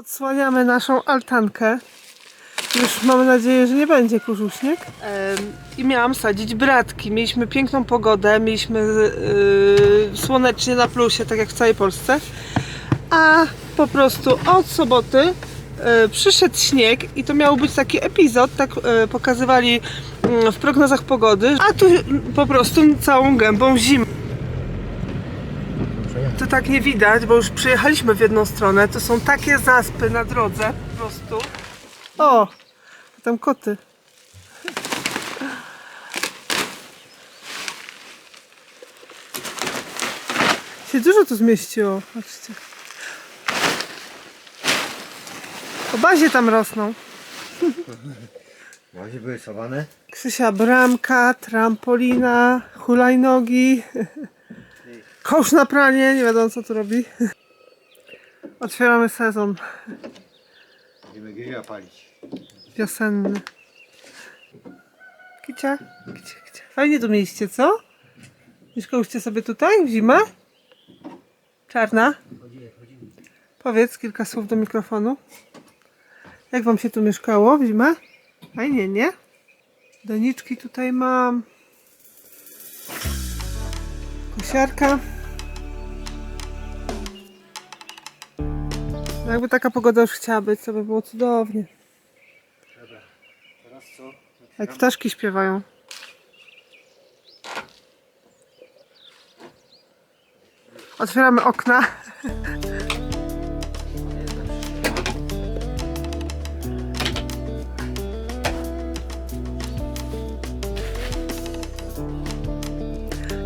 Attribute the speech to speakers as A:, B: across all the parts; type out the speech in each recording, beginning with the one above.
A: Odsłaniamy naszą altankę. Już mamy nadzieję, że nie będzie kurzył śnieg. I miałam sadzić bratki. Mieliśmy piękną pogodę, mieliśmy yy, słonecznie na plusie, tak jak w całej Polsce. A po prostu od soboty yy, przyszedł śnieg i to miał być taki epizod, tak yy, pokazywali yy, w prognozach pogody, a tu yy, po prostu całą gębą zimę. To tak nie widać, bo już przyjechaliśmy w jedną stronę. To są takie zaspy na drodze po prostu. O! Tam koty. Się dużo tu zmieściło. Patrzcie. Po bazie tam rosną.
B: Łazie były schowane.
A: Krzysia bramka, trampolina, hulajnogi, kosz na pranie, nie wiadomo co tu robi. Otwieramy sezon
B: Będziemy grilla palić.
A: wiosenny. Kicia, kicia, kicia. Fajnie tu mieliście, co? Mieszkałyście sobie tutaj w zimę? Czarna? Powiedz kilka słów do mikrofonu. Jak wam się tu mieszkało w zimę? Fajnie, nie? Doniczki tutaj mam. Kosiarka. Jakby taka pogoda już chciała być, to by było cudownie.
B: Teraz co?
A: Jak ptaszki śpiewają. Otwieramy okna.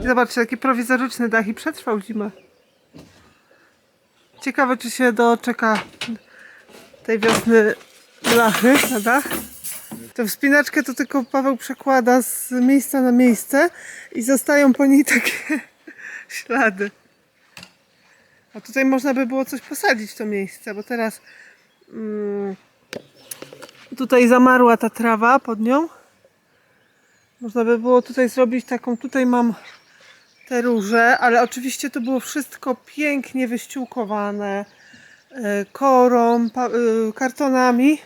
A: Zobaczcie, jaki prowizoryczny dach i przetrwał zimę. Ciekawe, czy się doczeka tej wiosny blachy na dach. Tę wspinaczkę to tylko Paweł przekłada z miejsca na miejsce i zostają po niej takie ślady. A tutaj można by było coś posadzić w to miejsce, bo teraz mm, tutaj zamarła ta trawa pod nią. Można by było tutaj zrobić taką, tutaj mam te róże, ale oczywiście to było wszystko pięknie wyściółkowane e, korą, e, kartonami.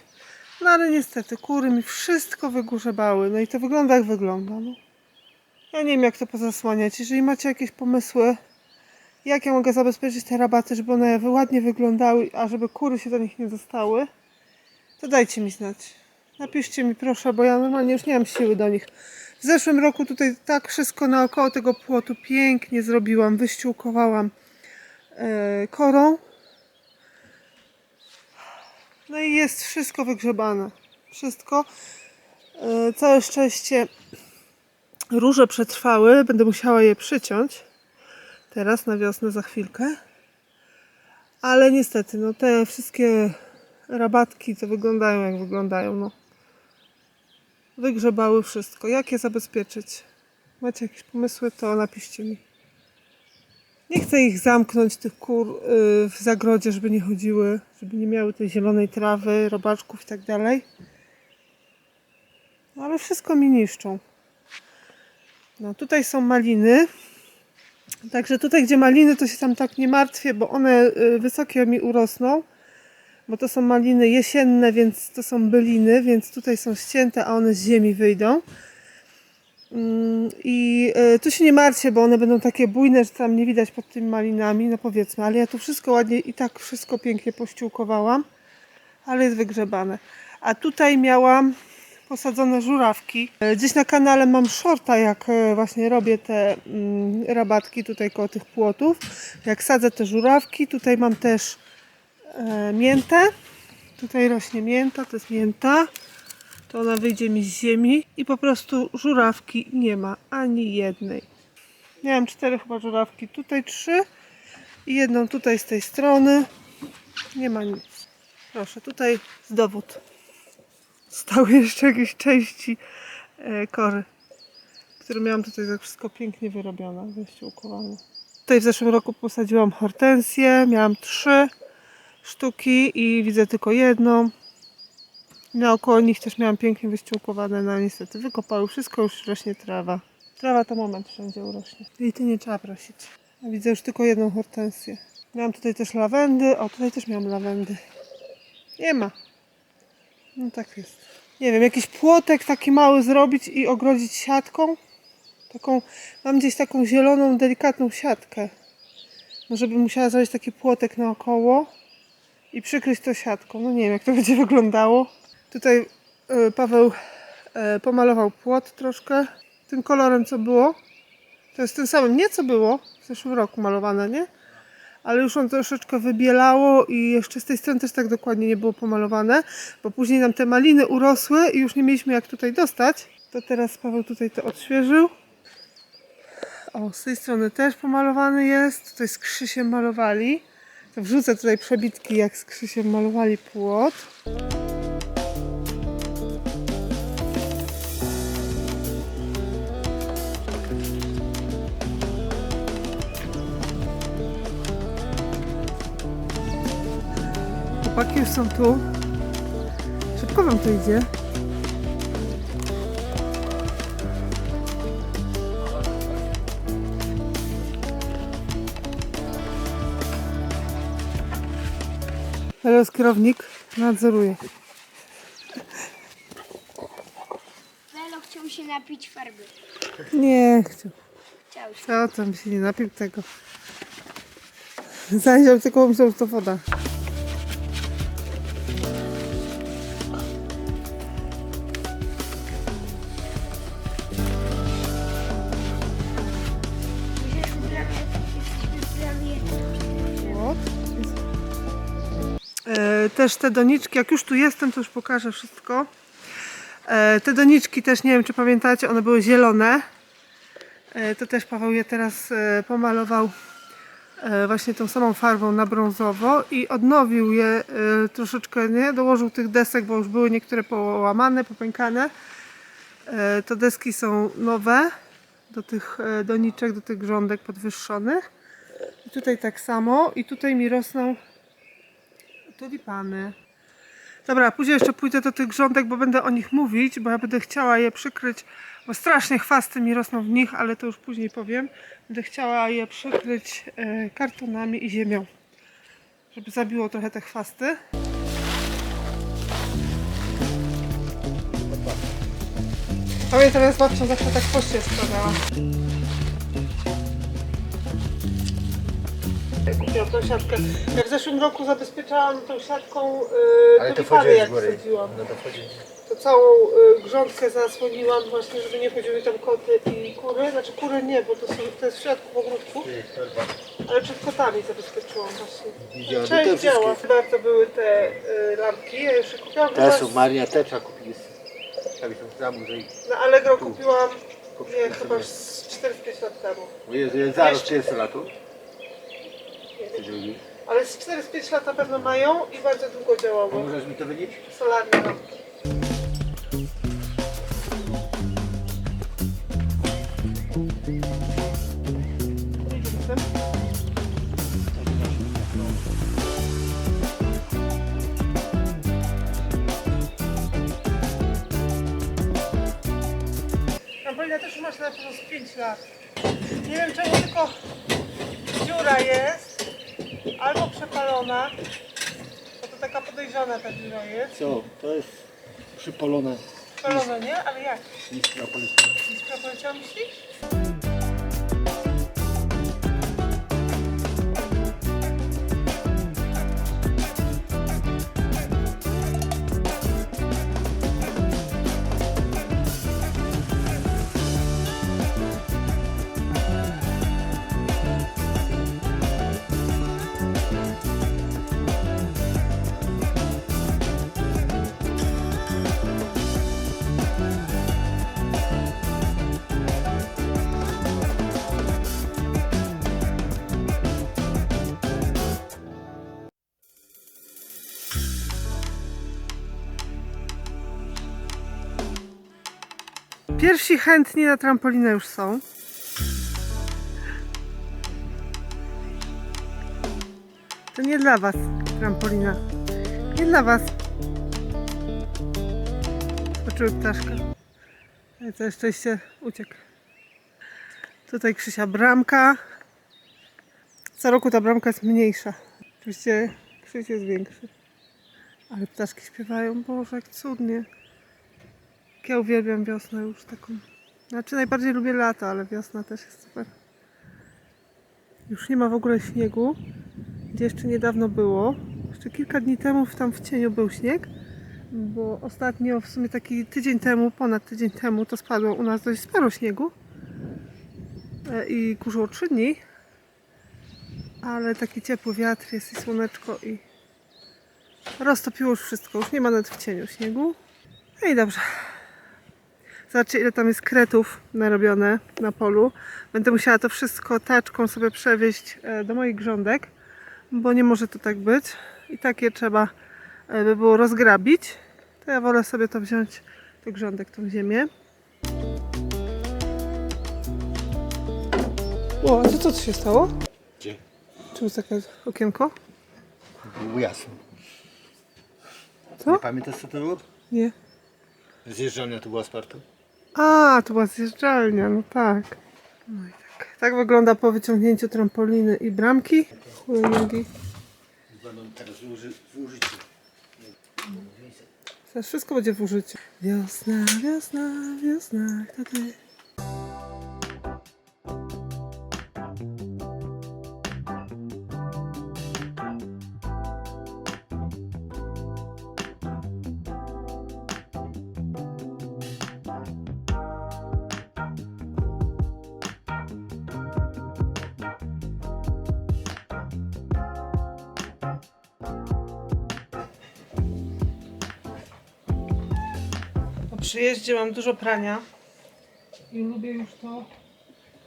A: No ale niestety kury mi wszystko wygórzebały. No i to wygląda jak wygląda. No. Ja nie wiem jak to pozasłaniać. Jeżeli macie jakieś pomysły, jak ja mogę zabezpieczyć te rabaty, żeby one ładnie wyglądały, a żeby kury się do nich nie dostały, to dajcie mi znać. Napiszcie mi proszę, bo ja normalnie już nie mam siły do nich. W zeszłym roku tutaj tak wszystko naokoło tego płotu pięknie zrobiłam, wyściółkowałam e, korą. No i jest wszystko wygrzebane. Wszystko. E, Całe szczęście róże przetrwały. Będę musiała je przyciąć. Teraz na wiosnę za chwilkę. Ale niestety, no te wszystkie rabatki to wyglądają jak wyglądają. No. Wygrzebały wszystko. Jak je zabezpieczyć? Macie jakieś pomysły, to napiszcie mi. Nie chcę ich zamknąć, tych kur, y, w zagrodzie, żeby nie chodziły, żeby nie miały tej zielonej trawy, robaczków i tak dalej. No, ale wszystko mi niszczą. No tutaj są maliny. Także tutaj, gdzie maliny, to się tam tak nie martwię, bo one y, wysokie mi urosną. Bo to są maliny jesienne, więc to są byliny, więc tutaj są ścięte, a one z ziemi wyjdą. Mm, I y, tu się nie martwię, bo one będą takie bujne, że tam nie widać pod tymi malinami, no powiedzmy, ale ja tu wszystko ładnie i tak wszystko pięknie pościółkowałam, ale jest wygrzebane. A tutaj miałam posadzone żurawki. E, Gdzieś na kanale mam shorta, jak e, właśnie robię te mm, rabatki tutaj koło tych płotów. Jak sadzę te żurawki, tutaj mam też e, miętę. Tutaj rośnie mięta, to jest mięta to ona wyjdzie mi z ziemi i po prostu żurawki nie ma ani jednej. Miałam cztery chyba żurawki, tutaj trzy i jedną tutaj z tej strony. Nie ma nic. Proszę, tutaj z dowód. Stały jeszcze jakieś części e, kory, które miałam tutaj tak wszystko pięknie wyrobione, wyściółkowane. Tutaj w zeszłym roku posadziłam hortensję, miałam trzy sztuki i widzę tylko jedną. Naokoło nich też miałam pięknie wyściółkowane, no niestety wykopały wszystko, już rośnie trawa. Trawa to moment wszędzie urośnie. I ty nie trzeba prosić. Widzę już tylko jedną hortensję. Miałam tutaj też lawendy, o tutaj też miałam lawendy. Nie ma. No tak jest. Nie wiem, jakiś płotek taki mały zrobić i ogrodzić siatką. Taką, mam gdzieś taką zieloną, delikatną siatkę. Może bym musiała zrobić taki płotek naokoło i przykryć to siatką. No nie wiem, jak to będzie wyglądało. Tutaj y, Paweł y, pomalował płot troszkę tym kolorem, co było. To jest tym samym, nie co było w zeszłym roku malowane, nie? Ale już on troszeczkę wybielało i jeszcze z tej strony też tak dokładnie nie było pomalowane, bo później nam te maliny urosły i już nie mieliśmy jak tutaj dostać. To teraz Paweł tutaj to odświeżył. O, z tej strony też pomalowany jest. Tutaj z Krzysiem malowali. Wrzucę tutaj przebitki, jak z Krzysiem malowali płot. Chłopaki już są tu. Szybko wam to idzie. Teraz kierownik nadzoruje.
C: Lelo chciał się napić farby.
A: Nie chciał.
C: Chciał się.
A: Co tam się nie napił tego. Zajrzał tylko myślał, że to woda. Też te doniczki, jak już tu jestem, to już pokażę wszystko. E, te doniczki też, nie wiem czy pamiętacie, one były zielone. E, to też Paweł je teraz e, pomalował właśnie tą samą farbą na brązowo i odnowił je troszeczkę, nie? Dołożył tych desek, bo już były niektóre połamane, popękane. To deski są nowe do tych doniczek, do tych grządek podwyższonych. I tutaj tak samo. I tutaj mi rosną tulipany. Dobra, później jeszcze pójdę do tych grządek, bo będę o nich mówić, bo ja będę chciała je przykryć, bo strasznie chwasty mi rosną w nich, ale to już później powiem. Będę chciała je przykryć e, kartonami i ziemią, żeby zabiło trochę te chwasty. Pamiętam, ja z babcią zawsze tak poście składała. Kupiłam tą siatkę. Jak w zeszłym roku zabezpieczałam tą siatką yy,
B: Ale to
A: tulipany,
B: wchodziłeś
A: jak
B: z góry.
A: sadziłam.
B: No to wchodzi.
A: To całą y, grządkę zasłoniłam właśnie, żeby nie chodziły tam koty i kury. Znaczy kury nie, bo to, są, to jest w środku w ogródku, ale przed kotami zabezpieczyłam właśnie.
B: Widziałem, to
A: Część
B: wszystkie.
A: działa. Bardzo były te y, lampki, ja jeszcze kupiłam chyba
B: są
A: z-
B: Maria Tecza są tam, że
A: na Allegro kupiłam, nie, chyba z 4-5 lat temu.
B: Jezu, jest zaraz 30 lat. Ty drugi.
A: Ale z 4-5 lat na pewno mają i bardzo długo działało.
B: Możesz mi to wynieść?
A: Solarne lampki. Trampolina też masz na pewno z 5 lat. Nie wiem czemu tylko dziura jest, albo przepalona, bo to taka podejrzana ta dziura jest.
B: Co? To jest przypolone
A: Przepalona, nie? Ale jak?
B: iskra poleciała.
A: Iskra poleciała myślisz? Pierwsi chętni na trampolinę już są. To nie dla was trampolina. Nie dla was. Poczuły ptaszka. Ale całe szczęście uciekł. Tutaj Krzysia bramka. Co roku ta bramka jest mniejsza. Oczywiście Krzyś jest większy. Ale ptaszki śpiewają, Boże, jak cudnie. Ja uwielbiam wiosnę już taką. Znaczy najbardziej lubię lato, ale wiosna też jest super. Już nie ma w ogóle śniegu, gdzie jeszcze niedawno było. Jeszcze kilka dni temu tam w cieniu był śnieg, bo ostatnio, w sumie taki tydzień temu, ponad tydzień temu, to spadło u nas dość sporo śniegu E, i kurzyło trzy dni, ale taki ciepły wiatr jest i słoneczko i roztopiło już wszystko, już nie ma nawet w cieniu śniegu. No i dobrze. Zobaczcie ile tam jest kretów narobione na polu. Będę musiała to wszystko taczką sobie przewieźć e, do moich grządek, bo nie może to tak być. I takie trzeba e, by było rozgrabić. To ja wolę sobie to wziąć do grządek, tą ziemię. O, a to co tu się stało?
B: Gdzie?
A: Czy jest takie okienko?
B: Było jasno.
A: Co?
B: Nie pamiętasz co to było?
A: Nie.
B: Zjeżdżalnia tu była Spartu?
A: A, to była zjeżdżalnia, no tak. No i tak. Tak wygląda po wyciągnięciu trampoliny i bramki. Hulajnogi.
B: Będą teraz w uży- w użyciu.
A: Teraz wszystko będzie w użyciu. Wiosna, wiosna, wiosna, ty? Przyjeździe mam dużo prania i lubię już to,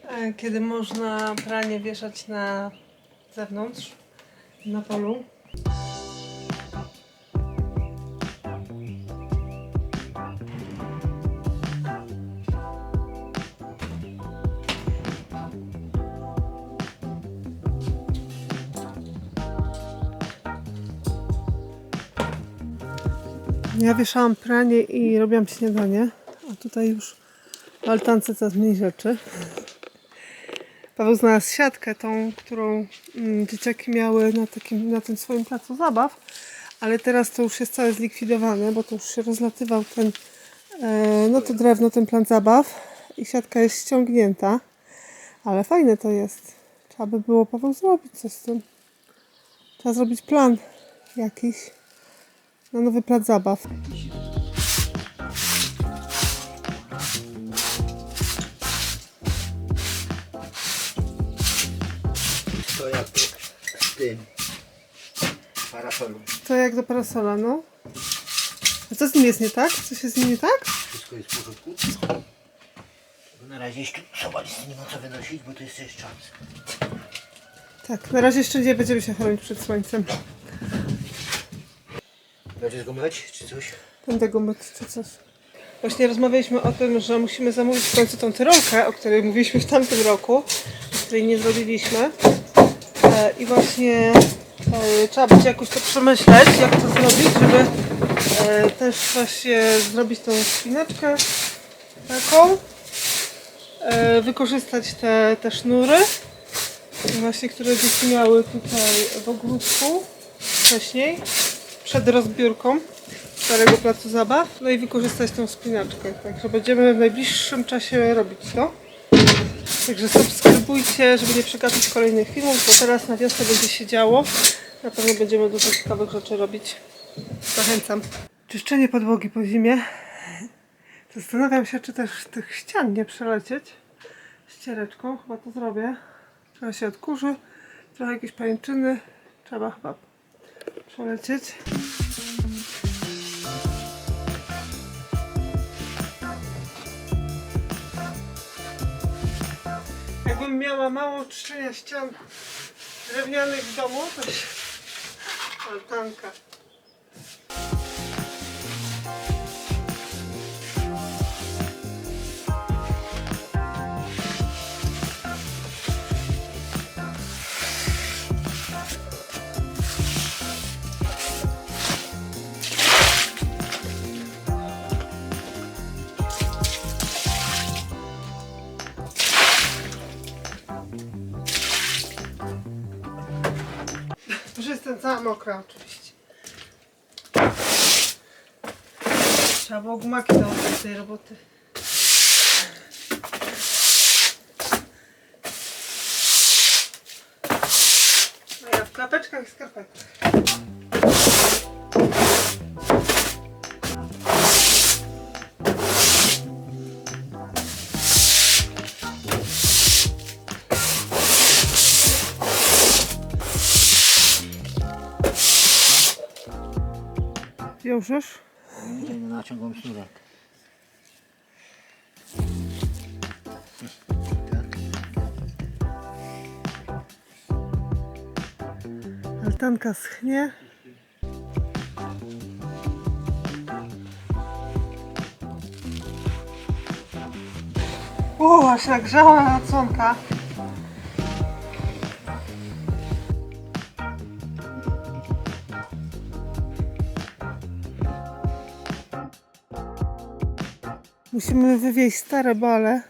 A: e, kiedy można pranie wieszać na zewnątrz, na polu. Ja wieszałam pranie i robiłam śniadanie, a tutaj już w altance coraz mniej rzeczy. Paweł znalazł siatkę, tą, którą mm, dzieciaki miały na, takim, na tym swoim placu zabaw, ale teraz to już jest całe zlikwidowane, bo to już się rozlatywał ten, e, no to drewno, ten plan zabaw i siatka jest ściągnięta, ale fajne to jest. Trzeba by było Paweł zrobić coś z tym. Trzeba zrobić plan jakiś na nowy plac zabaw.
B: To jak z tym parasolem.
A: To jak do parasola, no. A co z nim jest nie tak? Coś jest z nim nie tak?
B: Wszystko jest w porządku. Na razie jeszcze schować nie ma co wynosić, bo to jest jeszcze czas.
A: Tak, na razie jeszcze nie będziemy się chronić przed słońcem.
B: Będziesz go myć czy coś?
A: Będę go myć czy coś. Właśnie rozmawialiśmy o tym, że musimy zamówić w końcu tą tyrolkę, o której mówiliśmy w tamtym roku, której nie zrobiliśmy. E, I właśnie e, trzeba będzie jakoś to przemyśleć, jak to zrobić, żeby e, też właśnie zrobić tą spineczkę taką. Wykorzystać te, te sznury, właśnie które dzieci miały tutaj w ogródku wcześniej, przed rozbiórką starego placu zabaw, no i wykorzystać tą spinaczkę. Także będziemy w najbliższym czasie robić to. Także subskrybujcie, żeby nie przegapić kolejnych filmów, bo teraz na wiosnę będzie się działo. Na pewno będziemy dużo ciekawych rzeczy robić. Zachęcam. Czyszczenie podłogi po zimie. Zastanawiam się, czy też tych ścian nie przelecieć ściereczką. Chyba to zrobię. Trochę się odkurzy, trochę jakieś pajęczyny. Trzeba chyba przelecieć. Jakbym miała mało czyszczenia ścian drewnianych w domu, to się... altanka. mokra oczywiście. Trzeba było gumaki założyć do tej roboty. No ja w klapeczkach i skarpetkach.
B: Idziemy naciągam sznurek.
A: Altanka schnie. O, aż nagrzała na. Musimy wywieźć stare bale.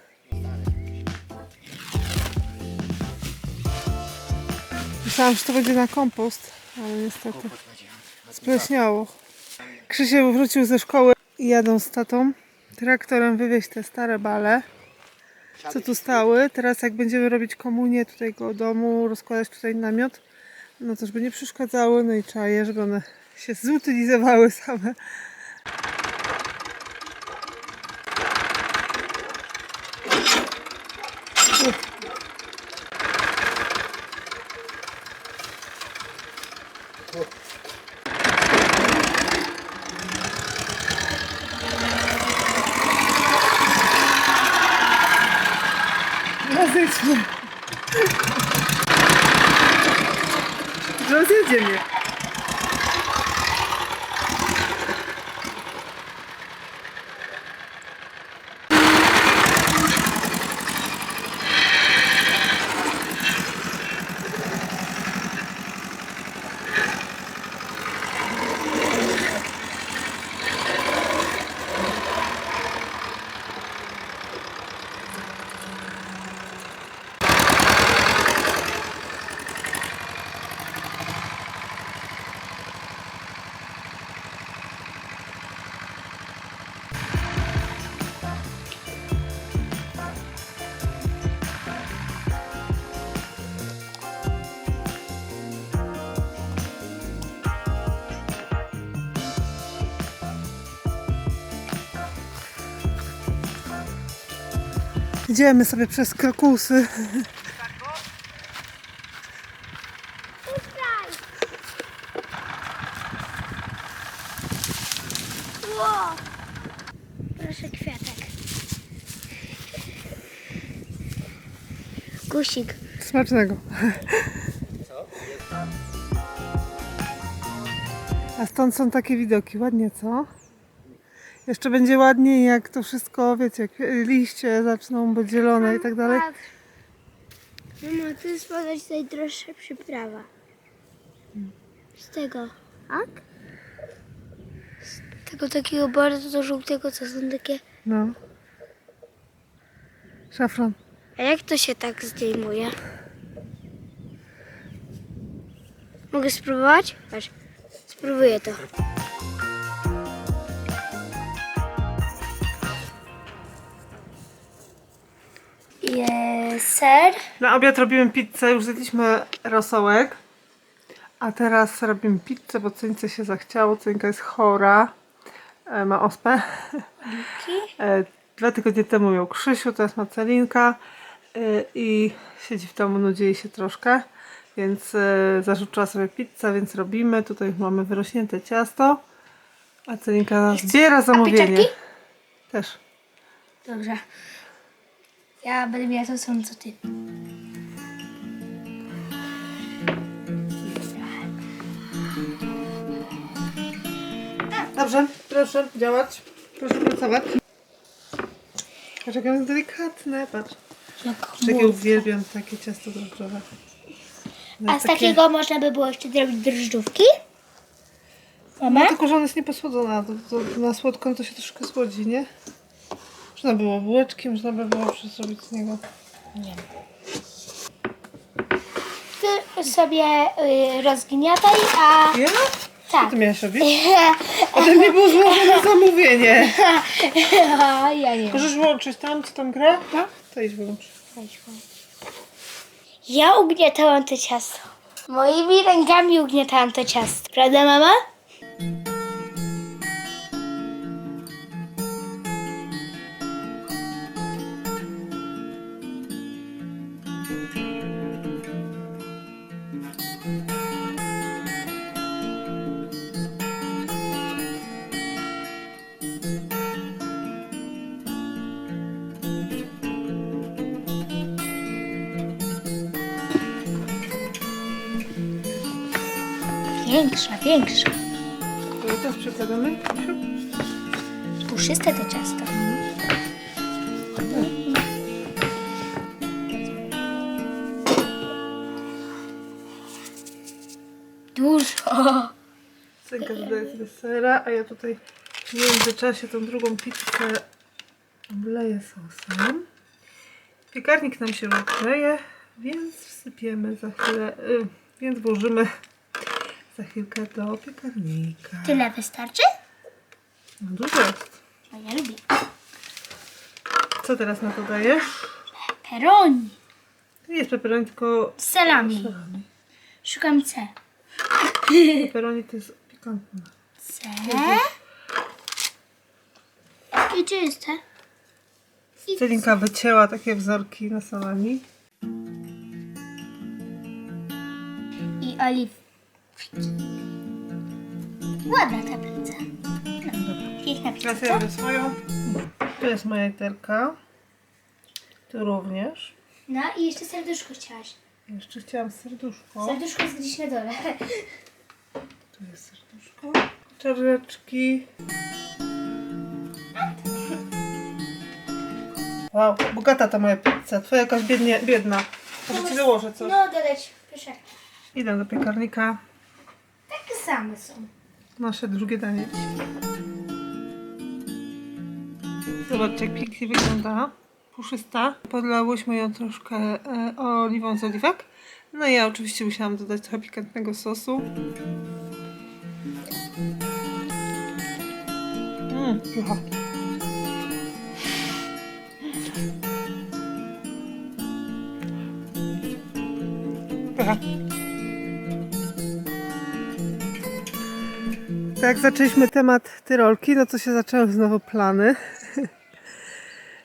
A: Myślałam, że to będzie na kompost, ale niestety spleśniało. Krzysiek wrócił ze szkoły i jadą z tatą traktorem wywieźć te stare bale, co tu stały. Teraz jak będziemy robić komunię tutaj koło domu, rozkładać tutaj namiot, no to żeby nie przeszkadzały, no i trzeba je, żeby one się zutylizowały same. Idziemy sobie przez krokusy.
C: Proszę kwiatek. Gusik.
A: Smacznego. A stąd są takie widoki, ładnie co? Jeszcze będzie ładniej jak to wszystko, wiecie, jak liście zaczną być zielone i tak dalej.
C: Mama, tu jest podać najdroższa przyprawa. Z tego. Tak? Z tego takiego bardzo żółtego, co są takie...
A: No. Szafran.
C: A jak to się tak zdejmuje? Mogę spróbować? Patrz, spróbuję to. Jest ser.
A: Na obiad robimy pizzę, już zjedliśmy rosołek. A teraz robimy pizzę, bo Cyńce się zachciało. Cynka jest chora, e, ma ospę. E, Dwa tygodnie temu miał Krzysiu, teraz ma Celinka e, i siedzi w domu, nudzi jej się troszkę, więc e, zarzuciła sobie pizzę, więc robimy. Tutaj mamy wyrośnięte ciasto, a Celinka zbiera zamówienie. Też.
C: Dobrze. Ja będę miała to samo co ty.
A: Dobrze, proszę działać. Proszę pracować. Patrz, jak jest delikatne, patrz. Patrz, jakie uwielbiam takie ciasto drożdżowe. No,
C: A z
A: takie-
C: takiego można by było jeszcze zrobić drożdżówki? Mama?
A: No tylko, że ona jest niepposłodzona. To, to, na słodką to się troszkę słodzi, nie? Można było bułeczki, można by było zrobić z niego.
C: Ty sobie y, rozgniataj, a
A: Ja?
C: Tak.
A: Ty miałeś robić? Ode mnie było złożone zamówienie.
C: A, ja nie.
A: Możesz włączyć tam, co tam gra?
C: No.
A: To idź wyłącz.
C: Ja ugniatałam to ciasto. Moimi rękami ugniatałam to ciasto. Prawda, mama? Większa.
A: To teraz przekładamy.
C: Puszyste to ciasto. Dużo.
A: Synka dodaje sobie sera, a ja tutaj w międzyczasie tą drugą pizzę wleję sosem. Piekarnik nam się rozgrzeje, więc wsypiemy za chwilę, y, więc włożymy za chwilkę do piekarnika.
C: Tyle wystarczy?
A: No dużo jest.
C: No ja lubię.
A: Co teraz na to dajesz?
C: Peroni.
A: To nie jest pepperoni, tylko
C: Z salami.
A: salami.
C: Szukam C.
A: Pepperoni to jest pikantne.
C: C. I gdzie jest C? I
A: Celinka wycięła takie wzorki na salami.
C: i oliw. Ładna ta pizza. No, piękna
A: Teraz ja robię swoją. To jest moja literka. Tu również.
C: No i jeszcze serduszko chciałaś.
A: Jeszcze chciałam serduszko.
C: Serduszko jest gdzieś na dole.
A: Tu jest serduszko. Czareczki. Wow, bogata ta moja pizza. Twoja jakaś biednie, biedna. Może ci założę coś.
C: No, dodać, proszę.
A: Idę do piekarnika.
C: Takie same są.
A: Nasze drugie danie. Zobaczcie, jak pięknie wygląda. Puszysta. Podlałyśmy ją troszkę e, oliwą z oliwek. No i ja oczywiście musiałam dodać trochę pikantnego sosu. Mmm, pycha. Pycha. Jak zaczęliśmy temat Tyrolki, no to się zaczęły znowu plany.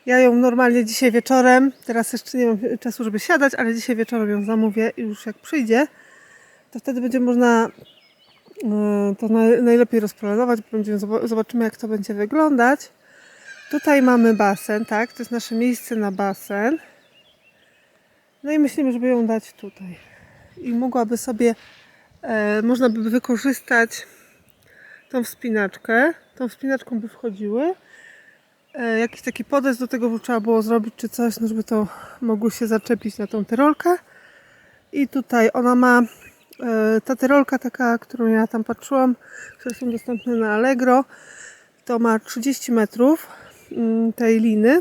A: Ja ją normalnie dzisiaj wieczorem, teraz jeszcze nie mam czasu, żeby siadać, ale dzisiaj wieczorem ją zamówię i już jak przyjdzie, to wtedy będzie można e, to naj- najlepiej rozplanować, będziemy, zob- zobaczymy jak to będzie wyglądać. Tutaj mamy basen, tak? To jest nasze miejsce na basen. No i myślimy, żeby ją dać tutaj. I mogłaby sobie, e, można by wykorzystać tą wspinaczkę. Tą wspinaczką by wchodziły. E, jakiś taki podest do tego trzeba było zrobić, czy coś, no żeby to mogło się zaczepić na tą tyrolkę. I tutaj ona ma, e, ta tyrolka taka, którą ja tam patrzyłam, które są dostępne na Allegro, to ma 30 metrów mm, tej liny.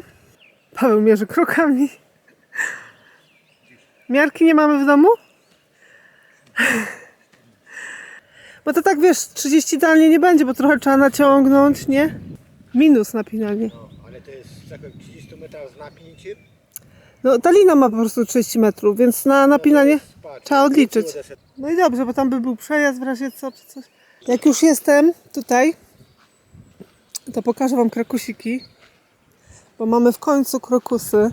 A: Paweł mierzy krokami. Miarki nie mamy w domu? Bo to tak wiesz, 30 idealnie nie będzie, bo trochę trzeba naciągnąć, nie? Minus napinanie.
B: No, ale to jest jak 30 metrów z napięciem.
A: No ta lina ma po prostu 30 metrów, więc na napinanie
B: Patrz,
A: trzeba odliczyć. No i dobrze, bo tam by był przejazd w razie co czy coś. Jak już jestem tutaj, to pokażę Wam krakusiki, bo mamy w końcu krokusy.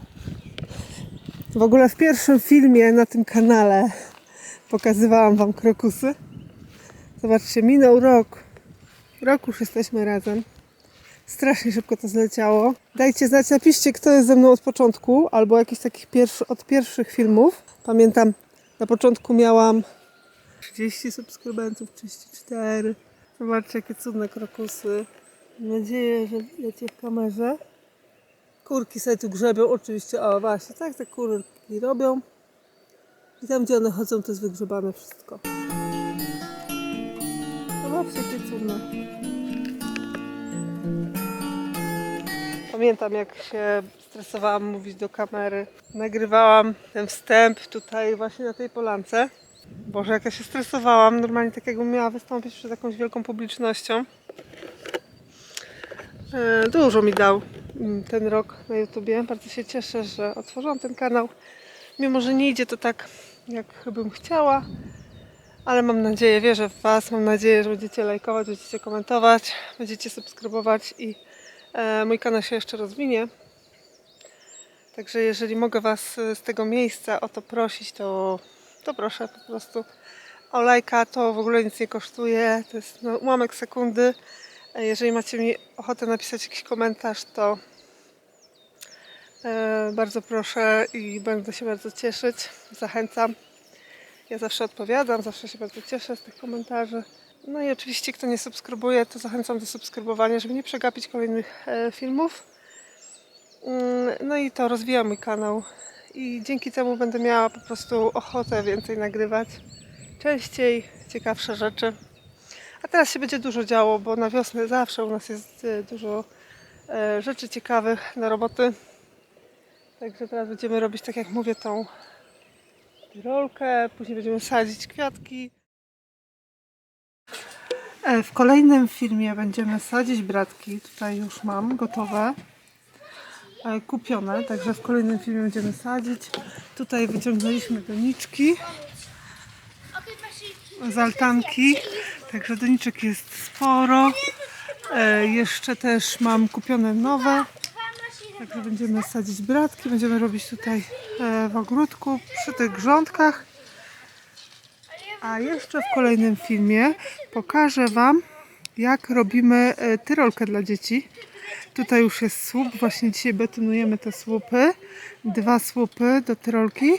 A: W ogóle w pierwszym filmie na tym kanale pokazywałam Wam krokusy. Zobaczcie, minął rok. Rok już jesteśmy razem. Strasznie szybko to zleciało. Dajcie znać, napiszcie, kto jest ze mną od początku, albo jakiś takich pierwszy, od pierwszych filmów. Pamiętam, na początku miałam 30 subskrybentów, 34. Zobaczcie, jakie cudne krokusy. Mam nadzieję, że wiecie w kamerze. Kurki sobie tu grzebią, oczywiście. O, właśnie, tak te kurki robią. I tam, gdzie one chodzą, to jest wygrzebane wszystko. Zobaczcie, jakie cudne. Pamiętam, jak się stresowałam mówić do kamery. Nagrywałam ten wstęp tutaj właśnie na tej polance. Boże, jak ja się stresowałam. Normalnie tak jakbym miała wystąpić przed jakąś wielką publicznością. E, Dużo mi dał ten rok na YouTubie. Bardzo się cieszę, że otworzyłam ten kanał. Mimo, że nie idzie to tak, jak bym chciała. Ale mam nadzieję, wierzę w Was. Mam nadzieję, że będziecie lajkować, będziecie komentować, będziecie subskrybować i e, mój kanał się jeszcze rozwinie. Także jeżeli mogę Was e, z tego miejsca o to prosić, to, to proszę po prostu o lajka. To w ogóle nic nie kosztuje. To jest no, ułamek sekundy. E, Jeżeli macie mi ochotę napisać jakiś komentarz, to e, bardzo proszę i będę się bardzo cieszyć. Zachęcam. Ja zawsze odpowiadam, zawsze się bardzo cieszę z tych komentarzy. No i oczywiście, kto nie subskrybuje, to zachęcam do subskrybowania, żeby nie przegapić kolejnych e, filmów. Mm, No i to rozwija mój kanał i dzięki temu będę miała po prostu ochotę więcej nagrywać, częściej, ciekawsze rzeczy. A teraz się będzie dużo działo, bo na wiosnę zawsze u nas jest e, dużo e, rzeczy ciekawych na roboty. Także teraz będziemy robić, tak jak mówię, tą rolkę, później będziemy sadzić kwiatki. E, W kolejnym filmie będziemy sadzić bratki. Tutaj już mam gotowe, e, kupione, także w kolejnym filmie będziemy sadzić. Tutaj wyciągnęliśmy doniczki z altanki, także doniczek jest sporo. E, Jeszcze też mam kupione nowe. Także będziemy sadzić bratki, będziemy robić tutaj e, w ogródku przy tych grządkach. A jeszcze w kolejnym filmie pokażę Wam, jak robimy e, tyrolkę dla dzieci. Tutaj już jest słup, właśnie dzisiaj betonujemy te słupy. Dwa słupy do tyrolki.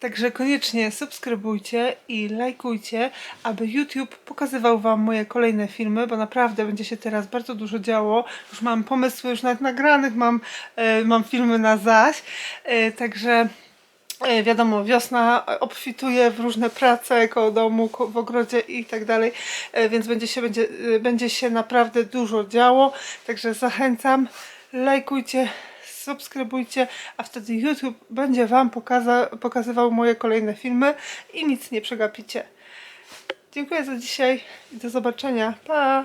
A: Także koniecznie subskrybujcie i lajkujcie, aby YouTube pokazywał Wam moje kolejne filmy, bo naprawdę będzie się teraz bardzo dużo działo. Już mam pomysły już nawet nagranych, mam, e, mam filmy na zaś. E, także E, wiadomo, wiosna obfituje w różne prace koło domu, w ogrodzie i tak dalej, więc będzie się, będzie, będzie się naprawdę dużo działo, także zachęcam, lajkujcie, subskrybujcie, a wtedy YouTube będzie Wam pokaza- pokazywał moje kolejne filmy i nic nie przegapicie. Dziękuję za dzisiaj i do zobaczenia. Pa!